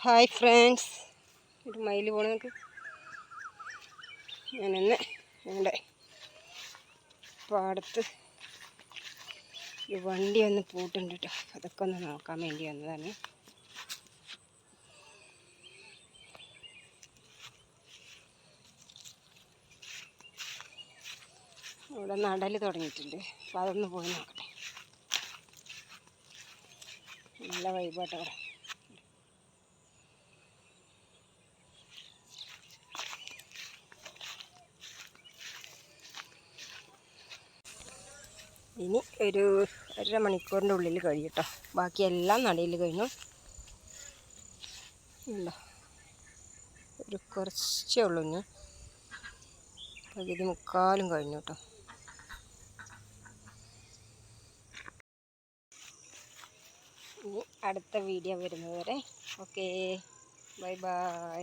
Hi friends ഒരു മയിൽ പോണ നമുക്ക് ഞാനിന്ന് ഞങ്ങളുടെ പാടത്ത് ഈ വണ്ടി ഒന്ന് പൂട്ടുണ്ട് കേട്ടോ അതൊക്കെ ഒന്ന് നോക്കാൻ വേണ്ടി വന്നതാണ്. ഇവിടെ നടൽ തുടങ്ങിയിട്ടുണ്ട്. അപ്പോൾ അതൊന്ന് പോയി നോക്കട്ടെ. നല്ല വൈബാട്ടോ ഇനി ഒരു അര മണിക്കൂറിന്റെ ഉള്ളിൽ കഴിയട്ടോ ബാക്കിയെല്ലാം നടയിൽ കഴിഞ്ഞു. ഉണ്ടോ? ഒരു കുറച്ചേ ഉള്ളൂ ഇനി. പകുതി മുക്കാലും കഴിഞ്ഞു കേട്ടോ ഇനി അടുത്ത വീഡിയോ വരുന്നത് വരെ ഓക്കേ. Bye bye.